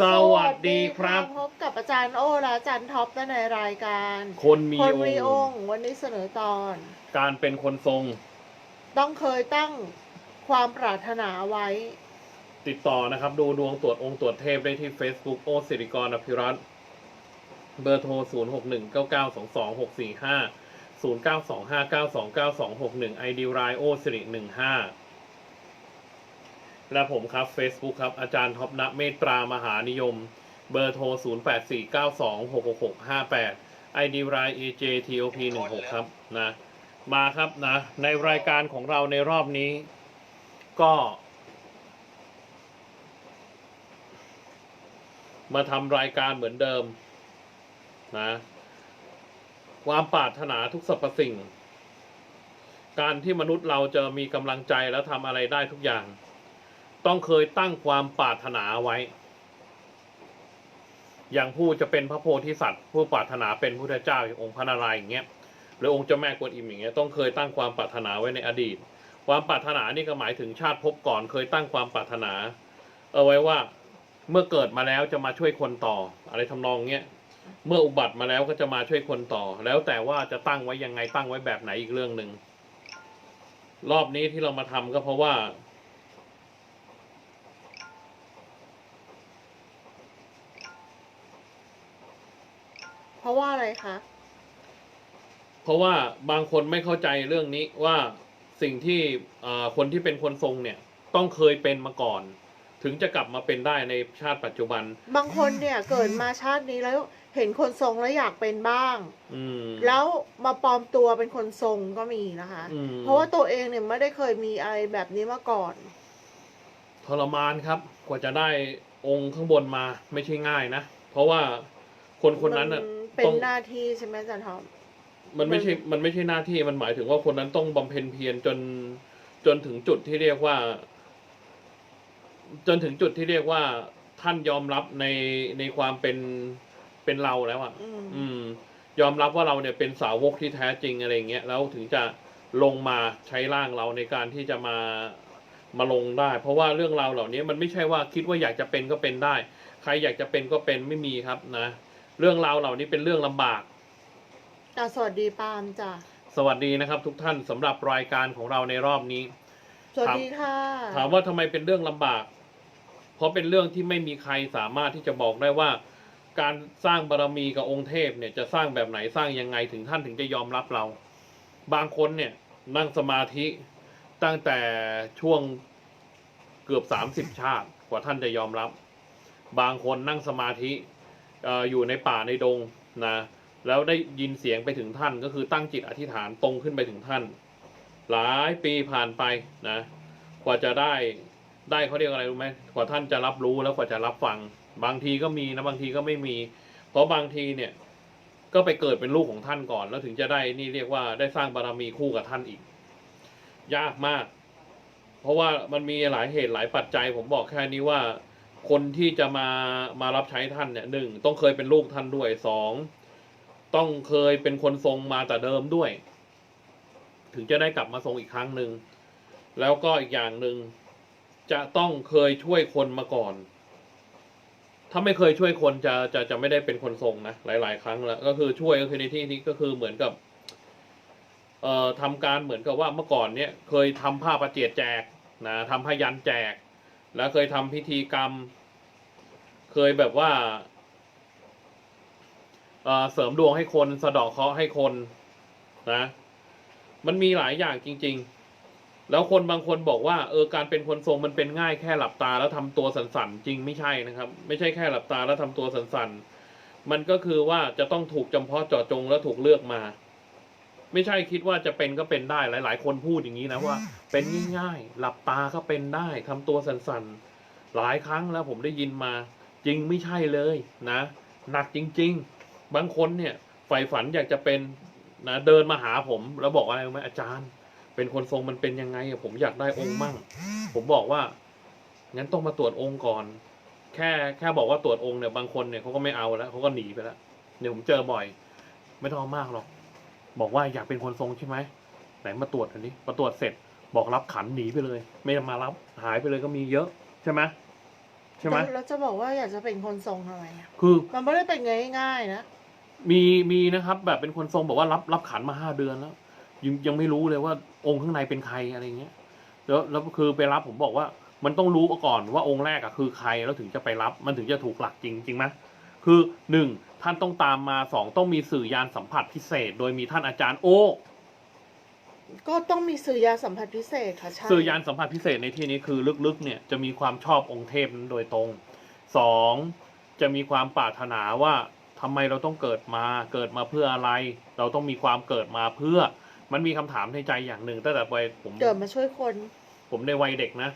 สวัสดีครับ พบกับอาจารย์โอและอาจารย์ท็อปในรายการ คนมีคนอมีงองค์ค์วันนี้เสนอตอน การเป็นคนทรง ต้องเคยตั้งความปรารถนาไว้ ติดต่อนะครับ ดูดวงตรวจองค์ตรวจเทพได้ที่ Facebook โอสิริกรอภิรัตน์เบอร์โทร 0 6 1 9 9 2 2 6 4 5 0 9 2 5 9 2 9 2 6 1 ID รายโอสิริ15 และผมครับ Facebook ครับ อาจารย์ท็อปณเมตตรามหานิยม เบอร์โทร 0 8 4 9 2 6 6 6 5 8 ID ราย AJTOP 16 ครับนะมาครับนะ ในรายการของเราในรอบนี้ ก็ มาทำรายการเหมือนเดิมนะ ความปรารถนาทุกสรรพสิ่ง การที่มนุษย์เราจะมีกำลังใจและทำอะไรได้ทุกอย่าง ต้องเคยตั้งความปรารถนาไว้ อย่างผู้จะเป็นพระโพธิสัตว์ ผู้ปรารถนาเป็นพุทธเจ้าอย่างองค์พระนารายณ์อย่างเงี้ยหรือองค์เจ้าแม่กวนอิมอย่างเงี้ยต้องเคยตั้งความปรารถนาไว้ในอดีต ความปรารถนานี่ก็หมายถึงชาติภพก่อน เคยตั้งความปรารถนา เอาไว้ว่าเมื่อเกิดมาแล้วจะมาช่วยคนต่อ อะไรทำนองเนี้ยเมื่ออุบัติมาแล้วก็จะมาช่วยคนต่อ แล้วแต่ว่าจะตั้งไว้ยังไงตั้งไว้แบบไหนอีกเรื่องหนึ่งรอบนี้ที่เรามาทำก็เพราะว่า ราะว่าอะไรคะ เพราะว่าบางคนไม่เข้าใจเรื่องนี้ว่าสิ่งที่เอ่อคนที่เป็นคนทรงเนี่ย ต้องเคยเป็นมาก่อน ถึงจะกลับมาเป็นได้ในชาติปัจจุบัน บางคนเนี่ยเกิดมาชาตินี้แล้วเห็นคนทรงแล้วอยากเป็นบ้างอืมแล้วมาปลอมตัวเป็นคนทรงก็มีนะคะอืมเพราะว่าตัวเองเนี่ยไม่ได้เคยมีอะไรแบบนี้มาก่อน ทรมานครับ กว่าจะได้องค์ข้างบนมาไม่ใช่ง่ายนะ เพราะว่าคนคนนั้นมัอะ เป็ต้นองหน้าที่ใช่ไหมอาจารย์ทอม มันไม่ใช่มันไม่ใช่หน้าที่มันหมายถึงว่าคนนั้นต้องบำเพ็ญเพียรจนจนถึงจุดที่เรียกว่า จนถึงจุดที่เรียกว่าท่านยอมรับในในความเป็นเป็นเราแล้วอะ อืม อืม ยอมรับว่าเราเนี่ยเป็นสาวกที่แท้จริงอะไรเงี้ยแล้วถึงจะลงมาใช้ร่างเราในการที่จะมามาลงได้ เพราะว่าเรื่องราวเหล่านี้มันไม่ใช่ว่าคิดว่าอยากจะเป็นก็เป็นได้ ใครอยากจะเป็นก็เป็นไม่มีครับนะ เรื่องราวเหล่านี้เป็นเรื่องลำบากอะสวัสดีปาล์มจ้ะสวัสดีนะครับ ทุกท่านสำหรับรายการของเราในรอบนี้ สวัสดีค่ะ ถามว่าทำไมเป็นเรื่องลำบาก เพราะเป็นเรื่องที่ไม่มีใครสามารถที่จะบอกได้ว่า การสร้างบารมีกับองค์เทพเนี่ยจะสร้างแบบไหนสร้างยังไงถึงท่านถึงจะยอมรับเรา บางคนเนี่ยนั่งสมาธิตั้งแต่ช่วงเกือบสามสิบชาติกว่าท่านจะยอมรับ บางคนนั่งสมาธิเอยู่ในป่าในดงนะแล้วได้ยินเสียงไปถึงท่านก็คือตั้งจิตอธิษฐานตรงขึ้นไปถึงท่าน หลายปีผ่านไปนะกว่าจะได้ได้เขาเรียกอะไรรู้ไหมกว่าท่านจะรับรู้แล้วกว่าจะรับฟัง บางทีก็มีนะบางทีก็ไม่มี เพราะบางทีเนี่ยก็ไปเกิดเป็นลูกของท่านก่อน แล้วถึงจะได้นี่เรียกว่าได้สร้างบารมีคู่กับท่านอีก ยากมาก เพราะว่ามันมีหลายเหตุหลายปัจจัย ผมบอกแค่นี้ว่า คนที่จะมามารับใช้ท่านเนี่ยหนึ่งต้องเคยเป็นลูกท่านด้วยสองต้องเคยเป็นคนทรงมาแต่เดิมด้วย ถึงจะได้กลับมาทรงอีกครั้งหนึ่งแล้วก็อีกอย่างหนึ่งจะต้องเคยช่วยคนมาก่อน ถ้าไม่เคยช่วยคนจะจะจะไม่ได้เป็นคนทรงนะหลาย ๆ ครั้งแล้วก็คือช่วยก็คือในที่นี้ก็คือเหมือนกับเอ่อทำการเหมือนกับว่าเมื่อก่อนเนี่ยเคยทำผ้าประเจียดแจกนะทำพยันแจก แล้วเคยทำพิธีกรรม เคยแบบว่าเเสริมดวงให้คนสะเดาะเคราะห์ให้คนนะ มันมีหลายอย่างจริง ๆ แล้วคนบางคนบอกว่า เออการเป็นคนทรงมันเป็นง่ายแค่หลับตาแล้วทำตัวสันๆจริงไม่ใช่นะครับ ไม่ใช่แค่หลับตาแล้วทำตัวสันๆมันก็คือว่าจะต้องถูกจำเพาะเจาะจงแล้วถูกเลือกมา ไม่ใช่คิดว่าจะเป็นก็เป็นได้หลาย ๆ คนพูดอย่างนี้นะว่า เป็นง่ายๆ หลับตาก็เป็นได้ทำตัวสันๆ หลายครั้งแล้วผมได้ยินมา จริงไม่ใช่เลยนะ หนักจริง ๆ บางคนเนี่ยใฝ่ฝันอยากจะเป็นนะเดินมาหาผมแล้วบอกว่าอะไรไหมอาจารย์ เป็นคนทรงมันเป็นยังไงผมอยากได้องค์มั่ง ผมบอกว่างั้นต้องมาตรวจองค์ก่อน แค่แค่บอกว่าตรวจองค์เนี่ยบางคนเนี่ยเขาก็ไม่เอาแล้วเขาก็หนีไปแล้วเนี่ยผมเจอบ่อย ไม่ต้องมากหรอก บอกว่าอยากเป็นคนทรงใช่ไหมไหนมาตรวจอันนี้มาตรวจเสร็จ บอกรับขันหนีไปเลย ไม่มารับหายไปเลยก็มีเยอะใช่ไหมใช่ไหมแล้วจะบอกว่าอยากจะเป็นคนทรงทำไมอะคือมันไม่ได้เป็นง่ายๆนะมีมีนะครับ แบบเป็นคนทรงบอกว่ารับรับขันมาห้าเดือนแล้ว ยังยังไม่รู้เลยว่าองค์ข้างในเป็นใครอะไรเงี้ยแล้วแล้วคือไปรับผมบอกว่ามันต้องรู้ก่อนว่าองค์แรกอะคือใครแล้วถึงจะไปรับมันถึงจะถูกหลักจริงจริงไหม คือหนึ่งท่านต้องตามมาสองต้องมีสื่อยานสัมผัสพิเศษ โดยมีท่านอาจารย์โอก็ต้องมีสื่อยาสัมผัสพิเศษค่ะใช่สื่อยานสัมผัสพิเศษในที่นี้คือลึกๆ เนี่ยจะมีความชอบองค์เทพนั้นโดยตรงสองจะมีความปรารถนาว่าทำไมเราต้องเกิดมาเกิดมาเพื่ออะไร เราต้องมีความเกิดมาเพื่อ มันมีคำถามในใจอย่างหนึ่งตั้งแต่วัยผมเกิดมาช่วยคน ผมในวัยเด็กนะ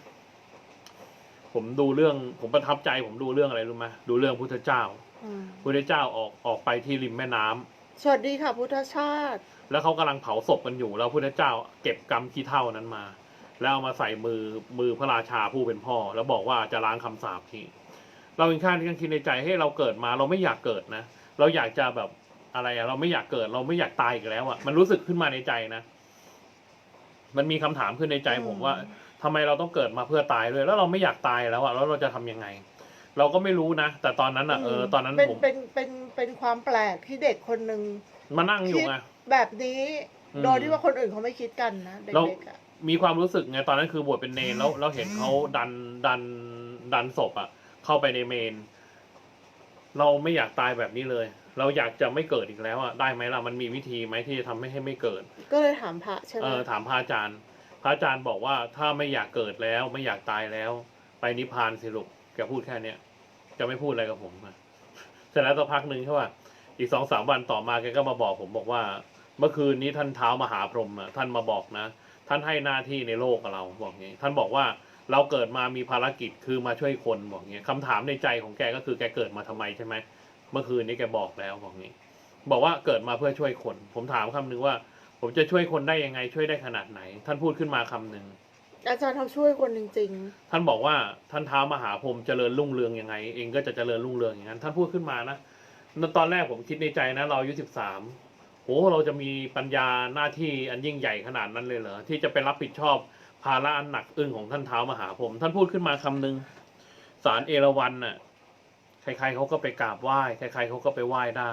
ผมดูเรื่องผมประทับใจ ผมดูเรื่องอะไรรู้ไหมดูเรื่องพุทธเจ้าอืม พุทธเจ้าออกออกไปที่ริมแม่น้ำสวัสดีค่ะพุทธชาติ แล้วเขากำลังเผาศพกันอยู่ แล้วพุทธเจ้าเก็บกรรมขี้เท่านั้นมา แล้วเอามาใส่มือมือพระราชาผู้เป็นพ่อ แล้วบอกว่าจะล้างคำสาปทิ้งเราเองข้างที่กันคิดในใจให้เราเกิดมาเราไม่อยากเกิดนะ เราอยากจะแบบอะไรอะเราไม่อยากเกิด เราไม่อยากตายอีกแล้วอะมันรู้สึกขึ้นมาในใจนะ มันมีคำถามขึ้นในใจผมว่าทำไมเราต้องเกิดมาเพื่อตายด้วยแล้วเราไม่อยากตายแล้วอะแล้วเราจะทำยังไง เราก็ไม่รู้นะ แต่ตอนนั้นอะเออตอนนั้นเป็นผมเป็นเป็นเป็นความแปลกที่เด็กคนหนึ่งมานั่งอยู่ไง แบบนี้อืมโดยที่ว่าคนอื่นเขาไม่คิดกันนะเแล้วด็กๆอะมีความรู้สึกไงตอนนั้นคือบวชเป็นเนรแล้วเราเห็นเขาดันดันดันศพอะเข้าไปในเมน เราไม่อยากตายแบบนี้เลย เราอยากจะไม่เกิดอีกแล้วอะได้ไหมล่ะมันมีวิธีไหมที่จะทำให้ให้ไม่เกิด ก็เลยถามพระใช่ไหมเออถามพระอาจารย์ พระอาจารย์บอกว่าถ้าไม่อยากเกิดแล้ว ไม่อยากตายแล้ว ไปนิพพานสิลูก แกพูดแค่เนี้ยจะไม่พูดอะไรกับผมอะเสร็จแล้วสักพักหนึ่งใช่ป่ะอีกสองสามวันต่อมาแกก็มาบอกผมบอกว่า เมื่อคืนนี้ท่านเท้ามหาพรหมอะท่านมาบอกนะ ท่านให้หน้าที่ในโลกกับเราบอกงี้ ท่านบอกว่าเราเกิดมามีภารกิจคือมาช่วยคนบอกงี้คำถามในใจของแกก็คือแกเกิดมาทำไมใช่ไหมเมื่อคืนนี้แกบอกแล้วบอกงี้ บอกว่าเกิดมาเพื่อช่วยคน ผมถามคำหนึ่งว่า ผมจะช่วยคนได้ยังไงช่วยได้ขนาดไหน ท่านพูดขึ้นมาคำหนึ่ง อาจารย์เขาช่วยคนจริงท่านบอกว่าท่านเท้ามหาพรหมเจริญรุ่งเรืองยังไง เองก็จะเจริญรุ่งเรืองอย่างนั้น ท่านพูดขึ้นมานะตอนแรกผมคิดในใจนะเราอายุสิบสามโอ้เราจะมีปัญญาหน้าที่อันยิ่งใหญ่ขนาดนั้นเลยเหรอที่จะไปรับผิดชอบภาระอันหนักอึ้งของท่านเท้ามหาพรหมท่านพูดขึ้นมาคำหนึ่งสารเอราวัณน่ะใครๆเขาก็ไปกราบไหว้ใครๆเขาก็ไปไหว้ได้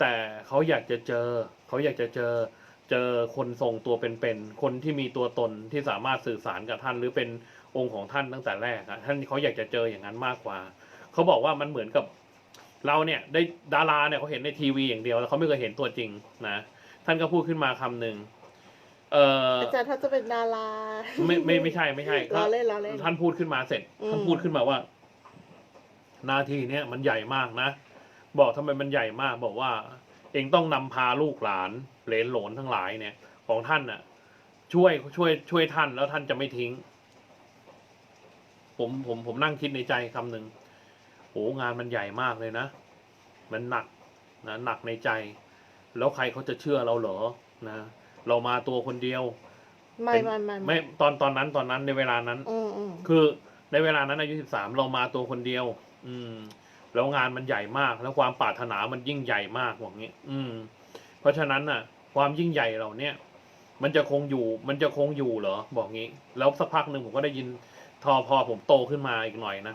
แต่เขาอยากจะเจอ เขาอยากจะเจอ เจอคนทรงตัวเป็นๆ คนที่มีตัวตนที่สามารถสื่อสารกับท่าน หรือเป็นองค์ของท่านตั้งแต่แรกอะท่านเขาอยากจะเจออย่างนั้นมากกว่า เขาบอกว่ามันเหมือนกับเราเนี่ยได้ดาราเนี่ยเขาเห็นในทีวีอย่างเดียวแล้วเขาไม่เคยเห็นตัวจริงนะท่านก็พูดขึ้นมาคำหนึ่งเออๆอาจารย์ถ้าจะเป็นดาราไม่ไม่ไม่ใช่ไม่ใช่ล้อเล่นล้อเล่นท่านพูดขึ้นมาเสร็จอืมท่านพูดขึ้นมาว่าหน้าที่เนี้ยมันใหญ่มากนะบอกทำไมมันใหญ่มาก บอกว่า เองต้องนำพาลูกหลานเหลนโหลนทั้งหลายเนี่ย ของท่านน่ะ ช่วยช่วยช่วยท่านแล้วท่านจะไม่ทิ้ง ผมผมผมนั่งคิดในใจคำหนึ่งโอ้งานมันใหญ่มากเลยนะ มันหนักนะหนักในใจ แล้วใครเขาจะเชื่อเราเหรอนะเรามาตัวคนเดียว ไม่ไม่ไม่ไม่ตอนตอนนั้นตอนนั้นในเวลานั้นอืมอืมคือในเวลานั้นอายุสิบสามเรามาตัวคนเดียว อืม แล้วงานมันใหญ่มาก แล้วความปรารถนามันยิ่งใหญ่มากอย่างนี้ อืม เพราะฉะนั้นน่ะ ความยิ่งใหญ่เราเนี่ย มันจะคงอยู่ มันจะคงอยู่เหรอ บอกงี้ แล้วสักพักหนึ่งผมก็ได้ยินทอพอผมโตขึ้นมาอีกหน่อยนะ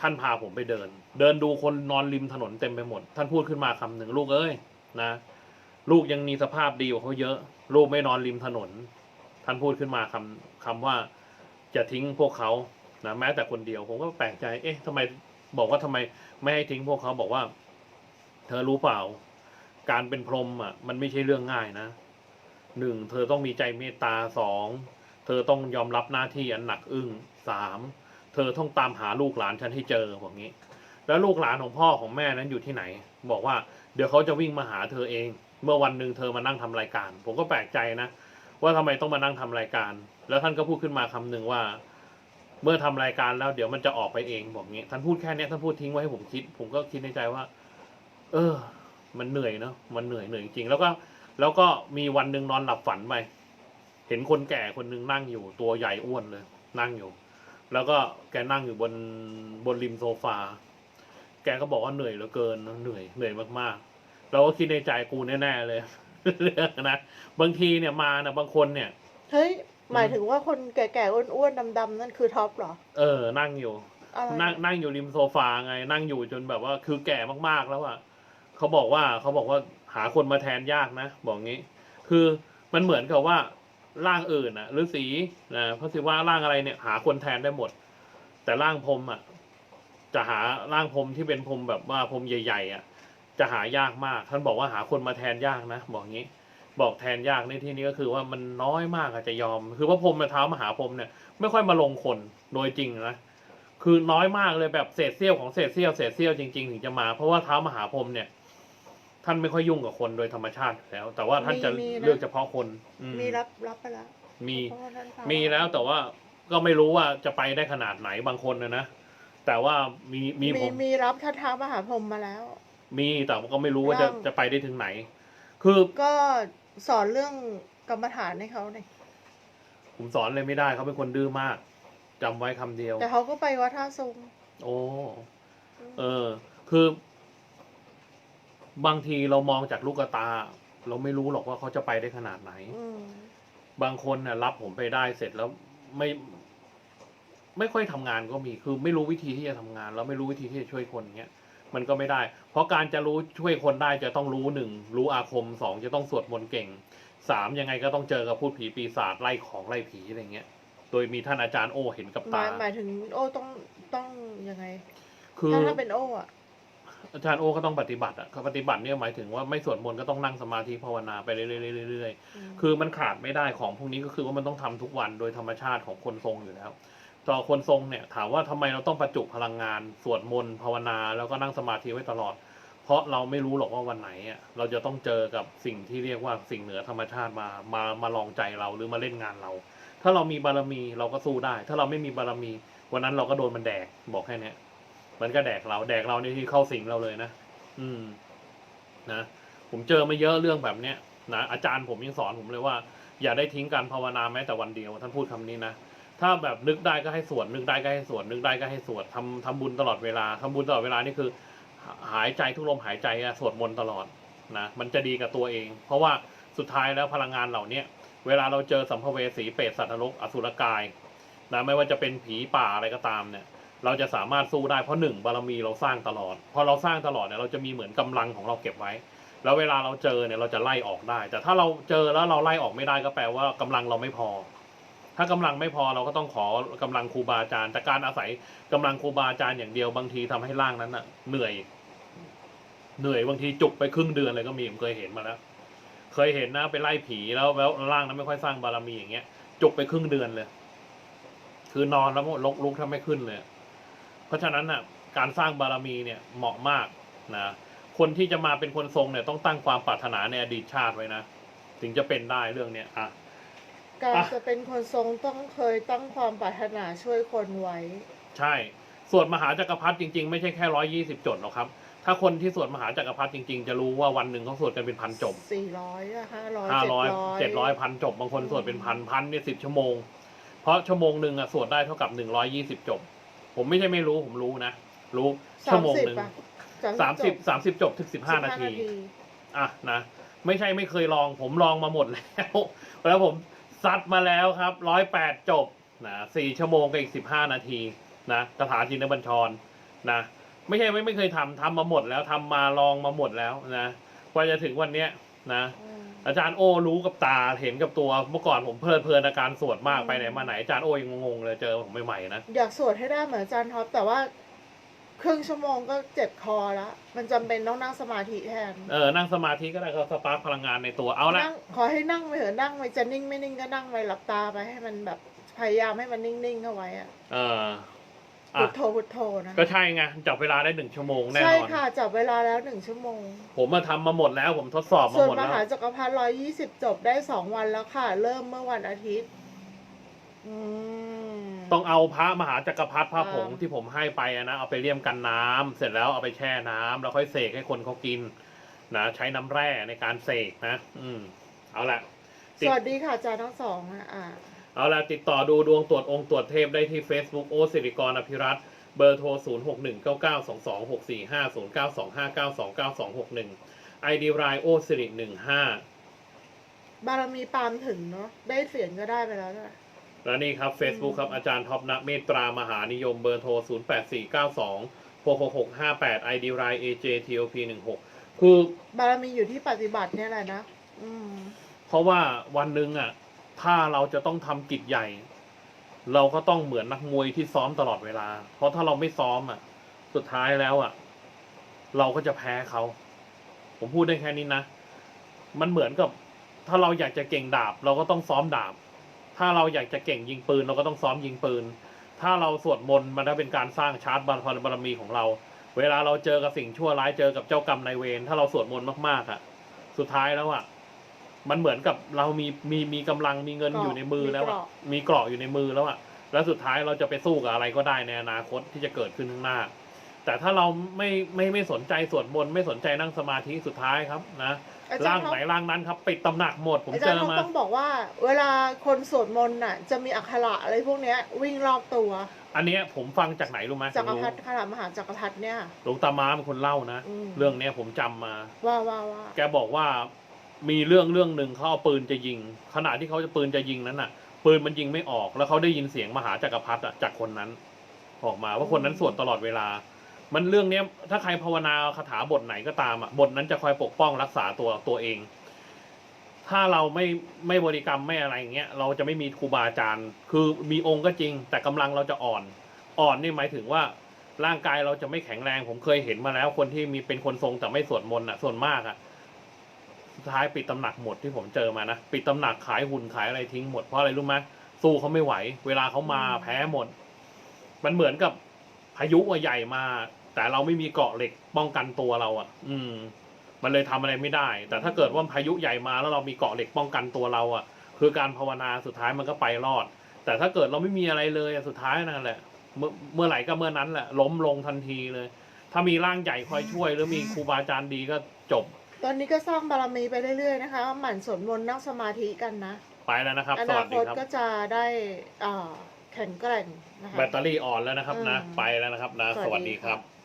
ท่านพาผมไปเดิน เดินดูคนนอนริมถนนเต็มไปหมด ท่านพูดขึ้นมาคำหนึ่งลูกเอ้ยนะลูกยังมีสภาพดีกว่าเขาเยอะ ลูกไม่นอนริมถนน ท่านพูดขึ้นมาคำคำว่าจะทิ้งพวกเขานะแม้แต่คนเดียวผมก็แปลกใจ เอ๊ะทำไม บอกว่าทำไมไม่ให้ทิ้งพวกเขาบอกว่า เธอรู้เปล่า การเป็นพรหมอะ มันไม่ใช่เรื่องง่ายนะหนึ่งเธอต้องมีใจเมตตาสองเธอต้องยอมรับหน้าที่อันหนักอึ้งสามเธอต้องตามหาลูกหลานฉันให้เจอบอกงี้ แล้วลูกหลานของพ่อของแม่นั้นอยู่ที่ไหน บอกว่าเดี๋ยวเขาจะวิ่งมาหาเธอเอง เมื่อวันหนึ่งเธอมานั่งทำรายการ ผมก็แปลกใจนะว่าทำไมต้องมานั่งทำรายการ แล้วท่านก็พูดขึ้นมาคำหนึ่งว่า เมื่อทำรายการแล้วเดี๋ยวมันจะออกไปเองบอกงี้ท่านพูดแค่เนี้ยท่านพูดทิ้งไว้ให้ผมคิด ผมก็คิดในใจว่า เออ มันเหนื่อยเนาะมันเหนื่อยเหนื่อยจริงแล้วก็แล้วก็มีวันหนึ่งนอนหลับฝันไปเห็นคนแก่คนหนึ่งนั่งอยู่ ตัวใหญ่อ้วนเลย นั่งอยู่ แล้วก็แกนั่งอยู่บนบนริมโซฟา แกก็บอกว่าเหนื่อยเหลือเกินเหนื่อยเหนื่อยมากๆเราก็คิดในใจกูแน่ๆเลยเรื่องนะบางทีเนี่ยมานะบางคนเนี่ยเฮ้ย หมายถึงว่าคนแก่ๆอ้วนๆดำๆนั่นคือท็อปเหรอ เออ นั่งอยู่ อะไรนั่งนั่งอยู่ริมโซฟาไง นั่งอยู่จนแบบว่าคือแก่มากๆแล้วอะเขาบอกว่าเขาบอกว่าหาคนมาแทนยากนะ บอกงี้ คือมันเหมือนกับว่าร่างอื่นอะฤาษีนะพระศิวะร่างอะไรเนี่ย หาคนแทนได้หมด แต่ร่างพรหมอะจะหาร่างพรหมที่เป็นพรหมแบบว่าพรหมใหญ่ ๆอะจะหายากมาก ท่านบอกว่าหาคนมาแทนยากนะ บอกงี้ บอกแทนยากในที่นี้ก็คือว่ามันน้อยมากอะจะยอม คือพระพรหมเท้ามหาพรหมเนี่ยไม่ค่อยมาลงคนโดยจริงนะคือน้อยมากเลยแบบเศษเสี้ยวของเศษเสี้ยวเศษเสี้ยวจริงๆถึงจะมา เพราะว่าเท้ามหาพรหมเนี่ยท่านไม่ค่อยยุ่งกับคนโดยธรรมชาติอยู่แล้ว แต่ว่าท่านจะเลือกเฉพาะคนอืมีรับรับไปแล้วมีเพราะว่าท่านพามีแล้วแต่ว่าก็ไม่รู้ว่าจะไปได้ขนาดไหนบางคนนะนะแต่ว่ามีมีผมีมมีรับท่าเท้ามหาพรหมมาแล้ว มีแต่ก็ไม่รู้ว่าจะร่างจะไปได้ถึงไหน คือก็ สอนเรื่องกรรมฐานให้เขาเนี่ยผมสอนเลยไม่ได้เขาเป็นคนดื้อมากจำไว้คำเดียว แต่เขาก็ไปวัดท่าทรงโอ้เออ คือ บางทีเรามองจากลูกตา เราไม่รู้หรอกว่าเขาจะไปได้ขนาดไหนมบางคนน่ะรับผมไปได้เสร็จแล้วไม่ ไม่ค่อยทำงานก็มี คือ ไม่รู้วิธีที่จะทำงาน แล้วไม่รู้วิธีที่จะช่วยคนเงี้ย มันก็ไม่ได้ เพราะการจะรู้ช่วยคนได้จะต้องรู้หนึ่งรู้อาคมสองจะต้องสวดมนต์เก่งสามยังไงก็ต้องเจอกับพูดผีปีศาจไล่ของไล่ผีอะไรเงี้ย โดยมีท่านอาจารย์โอเห็นกับหมาตายหมายถึงโอ้ต้องต้องยังไงคือถ้าถ้าเป็นโอ้อะอาจารย์โอก็ต้องปฏิบัติอะเขาปฏิบัติเนี่ยหมายถึงว่าไม่สวดมนต์ก็ต้องนั่งสมาธิภาวนาไปเรื่อยๆๆๆ มคือมันขาดไม่ได้ของพวกนี้ก็คือว่ามันต้องทำทุกวันโดยธรรมชาติของคนทรงอยู่แล้ว ต่อคนทรงเนี่ยถามว่าทำไมเราต้องประจุพลังงาน สวดมนต์ภาวนาแล้วก็นั่งสมาธิไว้ตลอด เพราะเราไม่รู้หรอกว่าวันไหนอะเราจะต้องเจอกับสิ่งที่เรียกว่าสิ่งเหนือธรรมชาติมามามาลองใจเราหรือมาเล่นงานเรา ถ้าเรามีบารมีเราก็สู้ได้ ถ้าเราไม่มีบารมี วันนั้นเราก็โดนมันแดกบอกแค่นี้มันก็แดกเราแดกเราในที่เข้าสิงเราเลยนะอืม นะผมเจอมาเยอะเรื่องแบบเนี้ยนะอาจารย์ผมยังสอนผมเลยว่า อย่าได้ทิ้งการภาวนาแม้แต่วันเดียวท่านพูดคำนี้นะ ถ้าแบบนึกได้ก็ให้สวดนึกได้ก็ให้สวดนึกได้ก็ให้สวดทำทำบุญตลอดเวลาทำบุญตลอดเวลานี่คือ หายใจทุกลมหายใจอะสวดมนต์ตลอดนะมันจะดีกับตัวเอง เพราะว่าสุดท้ายแล้วพลังงานเหล่านี้เวลาเราเจอสัมภเวสีเปรตสัตว์นรกอสุรกายนะไม่ว่าจะเป็นผีป่าอะไรก็ตามเนี่ย เราจะสามารถสู้ได้เพราะหนึ่งบารมีเราสร้างตลอด พอเราสร้างตลอดเนี่ยเราจะมีเหมือนกำลังของเราเก็บไว้ แล้วเวลาเราเจอเนี่ยเราจะไล่ออกได้ แต่ถ้าเราเจอแล้วเราไล่ออกไม่ได้ก็แปลว่ากำลังเราไม่พอ ถ้ากำลังไม่พอเราก็ต้องขอกำลังครูบาอาจารย์ แต่การอาศัยกำลังครูบาอาจารย์อย่างเดียวบางทีทำให้ร่างนั้นน่ะ เหนื่อย เหนื่อยบางทีจุกไปครึ่งเดือนเลยก็มีผมเคยเห็นมาแล้ว เคยเห็นนะไปไล่ผีแล้วแล้วร่างนั้นไม่ค่อยสร้างบารมีอย่างเงี้ย จุกไปครึ่งเดือนเลย คือนอนแล้วลุกลุกแทบไม่ขึ้นเลย เพราะฉะนั้นน่ะ การสร้างบารมีเนี่ยเหมาะมากนะคนที่จะมาเป็นคนทรงเนี่ยต้องตั้งความปรารถนาในอดีตชาติไว้นะถึงจะเป็นได้เรื่องเนี้ยอะ การอะ จะเป็นคนทรงต้องเคยตั้งความปรารถนาช่วยคนไว้ ใช่ สวดมหาจักรพรรดิจริงๆ ไม่ใช่แค่ร้อยยี่สิบจดหรอกครับ ถ้าคนที่สวดมหาจักรพรรดิจริงๆ จะรู้ว่าวันหนึ่งเขาสวดกันเป็นพันจบสี่ร้อยห้าร้อยห้าเจ็ดร้อยร้อย เจ็ดร้อยพันจบบางคนสวดเป็นพันพันเนี่ยสิบชั่วโมง เพราะชั่วโมงหนึ่งอะสวดได้เท่ากับหนึ่งร้อยยี่สิบจบ ผมไม่ใช่ไม่รู้ผมรู้นะ รู้ชั่วโมงหนึ่งสามสิบสามสิบจบถึงสิบห้านาที อะนะไม่ใช่ไม่เคยลองผมลองมาหมดแล้ว แล้วผม ซัดมาแล้วครับร้อยแปดจบนะสี่ชั่วโมงกับอีกสิบห้านาทีนะคาถาจินบัญชรนะไม่ใช่ไม่ไม่เคยทำทำมาหมดแล้วทำมาลองมาหมดแล้วนะกว่าจะถึงวันเนี้ยนะอาจารย์โอรู้กับตาเห็นกับตัวเมื่อก่อนผมเพลินเพลินอาการสวดมากไปไหนมาไหนอาจารย์โอยังงงเลยเจอผมใหม่ๆนะอยากสวดให้ได้เหมือนอาจารย์ท็อปแต่ว่า ครึ่งชั่วโมงก็เจ็บคอแล้ว มันจำเป็นต้องนั่งสมาธิแทน เออนั่งสมาธิก็ได้ก็สปาร์คพลังงานในตัวเอาละนั่งขอให้นั่งไปเถอะนั่งไปจะนิ่งไม่นิ่งก็นั่งไปหลับตาไปให้มันแบบพยายามให้มันนิ่งๆเข้าไว้อะเออพุอะทโธพุทโธนะก็ใช่ไงจับเวลาได้หนึ่งชั่วโมงแน่นใช่อน ค่ะจับเวลาแล้วหนึ่งชั่วโมง ผมมาทำมาหมดแล้ว ผมทดสอบมาส่วนหมดมแล้ว หาจักรพรรดิร้อยยี่สิบจบได้สองวันแล้วค่ะ เริ่มเมื่อวันอาทิตย์ อืม ต้องเอาพระมหาจักรพรรดิพระผงอ่าที่ผมให้ไปอะนะเอาไปเลี่ยมกันน้ำเสร็จแล้วเอาไปแช่น้ำแล้วค่อยเสกให้คนเขากินนะใช้น้ำแร่ในการเสกนะ อืม เอาละ สวัสดีค่ะอาจารย์ทั้งสองนะอ่า เอาละติดต่อดูดวงตรวจองค์ตรวจเทพได้ที่ Facebook โอสิริกรอภิรัตน์เบอร์โทร 0 6 1 9 9 2 2 6 4 5 0 9 2 5 9 2 9 2 6 1 ID รายโอสิริ15บารมีปาล์มถึงเนาะได้เสียงก็ได้ไปแล้วด้วยอ และนี่ครับ Facebook ครับ อาจารย์ท็อปนะเมตตามหานิยมเบอร์โทร 0 8 4 9 2 6 6 6 5 8 ID r i AJTOP 1 6คือบารมีอยู่ที่ปฏิบัติเนี่ยแหละนะอืมเพราะว่าวันหนึ่งอะ ถ้าเราจะต้องทำกิจใหญ่ เราก็ต้องเหมือนนักมวยที่ซ้อมตลอดเวลา เพราะถ้าเราไม่ซ้อมอะ สุดท้ายแล้วอะ เราก็จะแพ้เขา ผมพูดได้แค่นี้นะ มันเหมือนกับ ถ้าเราอยากจะเก่งดาบ เราก็ต้องซ้อมดาบ ถ้าเราอยากจะเก่งยิงปืนเราก็ต้องซ้อมยิงปืน ถ้าเราสวดมนต์มันก็เป็นการสร้างชาร์จบารบารมีของเรา เวลาเราเจอกับสิ่งชั่วร้ายเจอกับเจ้ากรรมนายเวรถ้าเราสวดมนต์มากๆอะสุดท้ายแล้วอะมันเหมือนกับเรามีมีมีกำลังมีเงินเกราะอยู่ในมือแล้วอะมีมีเกราะอยู่ในมือแล้วอะแล้วสุดท้ายเราจะไปสู้กับอะไรก็ได้ในอนาคตที่จะเกิดขึ้นข้างหน้า แต่ถ้าเราไม่ไม่ไม่สนใจสวดมนต์ไม่สนใจนั่งสมาธิสุดท้ายครับนะอาจาร่ารงย์ท็อไหนปร่างนั้นครับปิดตำหนักหมดผมอาเจจารย์อท็อปมา ต้องบอกว่า เวลาคนสวดมนต์น่ะ จะมีอักขระอะไรพวกเนี้ย วิ่งรอบตัวอันเนี้ยผมฟังจากไหนรู้ไหมจักรผมพรรรู้ดิขนาดมหาจักรพรรดิเนี่ย หลวงตาม้าเป็นคนเล่านะ อืม เรื่องเนี้ยผมจำมา ว่าว่าว่าแกบอกว่ามีเรื่องเรื่องหนึ่งเขาเอาปืนจะยิง ขณะที่เขาจะปืนจะยิงนั้นน่ะ ปืนมันยิงไม่ออก แล้วเขาได้ยินเสียงมหาจักรพรรดิอะจากคนนั้น ออกมาว่าคนนั้นสวดตลอดเวลา มันเรื่องเนี้ยถ้าใครภาวนาคาถาบทไหนก็ตามอะบทนั้นจะคอยปกป้องรักษาตัวตัวเอง ถ้าเราไม่ไม่บริกรรมไม่อะไรอย่างเงี้ยเราจะไม่มีครูบาอาจารย์ คือมีองค์ก็จริง แต่กำลังเราจะอ่อน อ่อนนี่หมายถึงว่าร่างกายเราจะไม่แข็งแรง ผมเคยเห็นมาแล้ว คนที่มีเป็นคนทรงแต่ไม่สวดมนต์อะส่วนมากอะสุดท้ายปิดตำหนักหมดที่ผมเจอมานะปิดตำหนักขายหุ่นขายอะไรทิ้งหมดเพราะอะไรรู้ไหมสู้เขาไม่ไหว เวลาเขามาแพ้หมด มันเหมือนกับ พายุอะใหญ่มา แต่เราไม่มีเกราะเหล็กป้องกันตัวเราอะ อืม มันเลยทำอะไรไม่ได้ แต่ถ้าเกิดว่าพายุใหญ่มาแล้วเรามีเกราะเหล็กป้องกันตัวเราอะ คือการภาวนาสุดท้ายมันก็ไปรอด แต่ถ้าเกิดเราไม่มีอะไรเลยอะสุดท้ายนั่นแหละ เมื่อเมื่อไหร่ก็เมื่อนั้นแหละ ล้มลงทันทีเลย ถ้ามีร่างใหญ่คอยช่วย หรือมีครูบาอาจารย์ดีก็จบ ตอนนี้ก็สร้างบารมีไปเรื่อยๆนะคะ หมั่นสวดมนต์นั่งสมาธิกันนะ ไปแล้วนะครับอสนาวัสคดีตครับก็จะได้อ่า แข็งแกร่งนะคะแบตเตอรี่อ่อนแล้วนะครับนะ อืมไปแล้วนะครับนะ สสวัวัสสดีดีคครัรับ บ